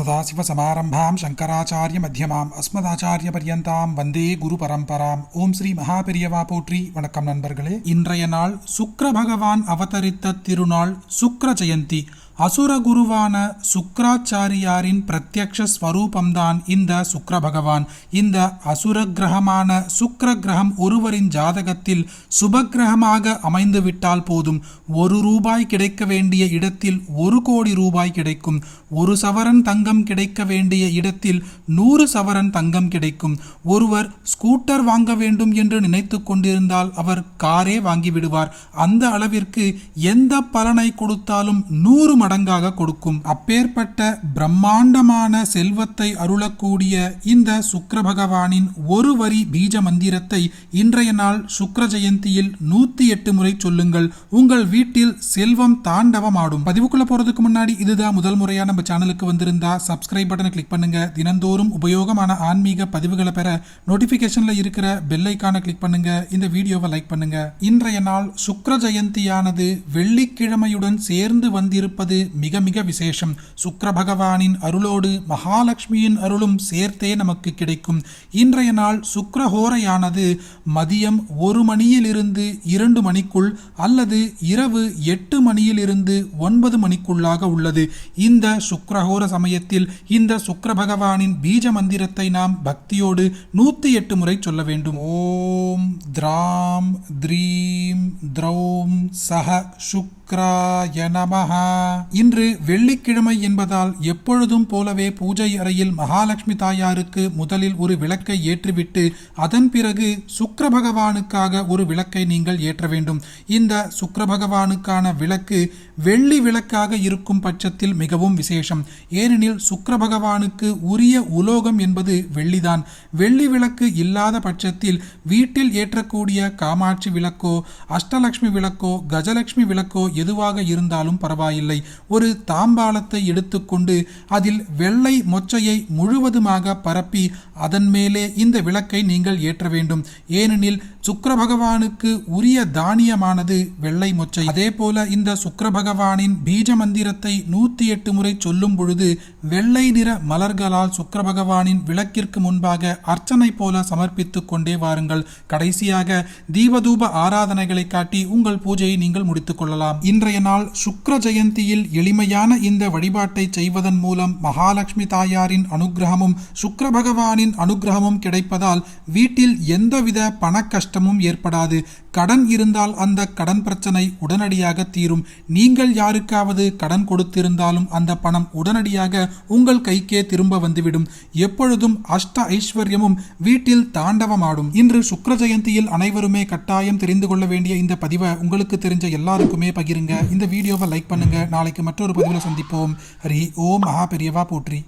सदाशिवसमारम्भां शङ्कराचार्यमध्यमाम् अस्मदाचाரியपर्யந்தாம் வந்தே குரு பரம்பராம் ஓம் ஸ்ரீ மகாபெரியவா போற்றி வணக்கம் நண்பர்களே இன்றைய நாள் சுக்கர பகவான் அவதரித்த திருநாள் சுக்கர ஜெயந்தி அசுர குருவான சுக்ராச்சாரியாரின் பிரத்யக்ஷ ஸ்வரூபம்தான் இந்த சுக்கிர பகவான் இந்த அசுர கிரகமான சுக்கிர கிரகம் ஒருவரின் ஜாதகத்தில் சுபக்கிரகமாக அமைந்துவிட்டால் போதும். ஒரு ரூபாய் கிடைக்க வேண்டிய இடத்தில் ஒரு கோடி ரூபாய் கிடைக்கும். ஒரு சவரன் தங்கம் கிடைக்க வேண்டிய இடத்தில் நூறு சவரன் தங்கம் கிடைக்கும். ஒருவர் ஸ்கூட்டர் வாங்க வேண்டும் என்று நினைத்து கொண்டிருந்தால் அவர் காரே வாங்கிவிடுவார். அந்த அளவிற்கு எந்த பலனை கொடுத்தாலும் நூறு மடங்காக கொடுக்கும். அப்பேற்பட்ட பிரம்மாண்டமான செல்வத்தை அருளக்கூடிய இந்த சுக்கர பகவானின் ஒரு வரி பீஜ மந்திரத்தை இன்றைய நாள் சுக்கர ஜெயந்தியில் நூத்தி எட்டு முறை சொல்லுங்கள். உங்கள் வீட்டில் செல்வம் தாண்டவமாடும். பதிவுக்குள்ள போறதுக்கு முன்னாடி இதுதான் முதல் முறையா நம்ம சேனலுக்கு வந்திருந்தா சப்ஸ்கிரைப் பட்டனை கிளிக் பண்ணுங்க. தினந்தோறும் உபயோகமான ஆன்மீக பதிவுகளை பெற நோட்டிபிகேஷன்ல இருக்கிற பெல் ஐக்கானை கிளிக் பண்ணுங்க. இந்த வீடியோவை லைக் பண்ணுங்க. இன்றைய நாள் சுக்கர ஜெயந்தியானது வெள்ளிக்கிழமையுடன் சேர்ந்து வந்திருப்பது மிக மிக விசேஷம். சுக்கர பகவானின் அருளோடு மகாலட்சுமியின் அருளும் சேர்த்தே நமக்கு கிடைக்கும். இன்றைய நாள் சுக்கரஹோரையானது மதியம் ஒரு மணியிலிருந்து இரண்டு மணிக்குள் அல்லது இரவு எட்டு மணியிலிருந்து ஒன்பது மணிக்குள்ளாக உள்ளது. இந்த சுக்கரஹோர சமயத்தில் இந்த சுக்கர பகவானின் பீஜ மந்திரத்தை நாம் பக்தியோடு நூத்தி எட்டு முறை சொல்ல வேண்டும். ஓம் திராம் த்ரீம் திரௌம் சஹ சுக்ராய நமஹ. இன்று வெள்ளிக்கிழமை என்பதால் எப்பொழுதும் போலவே பூஜை அறையில் மகாலட்சுமி தாயாருக்கு முதலில் ஒரு விளக்கை ஏற்றிவிட்டு அதன் பிறகு சுக்கர பகவானுக்காக ஒரு விளக்கை நீங்கள் ஏற்ற வேண்டும். இந்த சுக்கர பகவானுக்கான விளக்கு வெள்ளி விளக்காக இருக்கும் பட்சத்தில் மிகவும் விசேஷம். ஏனெனில் சுக்கர பகவானுக்கு உரிய உலோகம் என்பது வெள்ளிதான். வெள்ளி விளக்கு இல்லாத பட்சத்தில் வீட்டில் ஏற்றக்கூடிய காமாட்சி விளக்கோ அஷ்டலட்சுமி விளக்கோ கஜலட்சுமி விளக்கோ எதுவாக இருந்தாலும் பரவாயில்லை. ஒரு தாம்பாளத்தை எடுத்துக்கொண்டு அதில் வெள்ளை மொச்சையை முழுவதுமாக பரப்பி அதன் மேலே இந்த விளக்கை நீங்கள் ஏற்ற வேண்டும். ஏனெனில் சுக்கர பகவானுக்கு உரிய தானியமானது வெள்ளை மொச்சை. அதே போல இந்த சுக்கர பகவானின் பீஜ மந்திரத்தை நூத்தி எட்டு முறை சொல்லும் பொழுது வெள்ளை நிற மலர்களால் சுக்கர பகவானின் விளக்கிற்கு முன்பாக அர்ச்சனை போல சமர்ப்பித்துக் கொண்டே வாருங்கள். கடைசியாக தீபதூப ஆராதனைகளை காட்டி உங்கள் பூஜையை நீங்கள் முடித்துக் கொள்ளலாம். இன்றைய நாள் சுக்கர ஜெயந்தியில் எளிமையான இந்த வழிபாட்டை செய்வதன் மூலம் மகாலட்சுமி தாயாரின் அனுகிரகமும் சுக்கர பகவானின் அனுகிரகமும் கிடைப்பதால் வீட்டில் எந்தவித பண நஷ்டமும் ஏற்படாது. கடன் இருந்தால் அந்த கடன் பிரச்சனை உடனடியாக தீரும். நீங்கள் யாருக்காவது கடன் கொடுத்திருந்தாலும் அந்த பணம் உடனடியாக உங்கள் கைக்கே திரும்ப வந்துவிடும். எப்பொழுதும் அஷ்ட ஐஸ்வர்யமும் வீட்டில் தாண்டவமாடும். இன்று சுக்கர ஜெயந்தியில் அனைவருமே கட்டாயம் தெரிந்து கொள்ள வேண்டிய இந்த பதிவை உங்களுக்கு தெரிஞ்ச எல்லாருக்குமே பகிருங்க. இந்த வீடியோவை லைக் பண்ணுங்க. நாளைக்கு மற்றொரு பதிவில் சந்திப்போம். ஹரி ஓம். மகா பெரியவா போற்றி.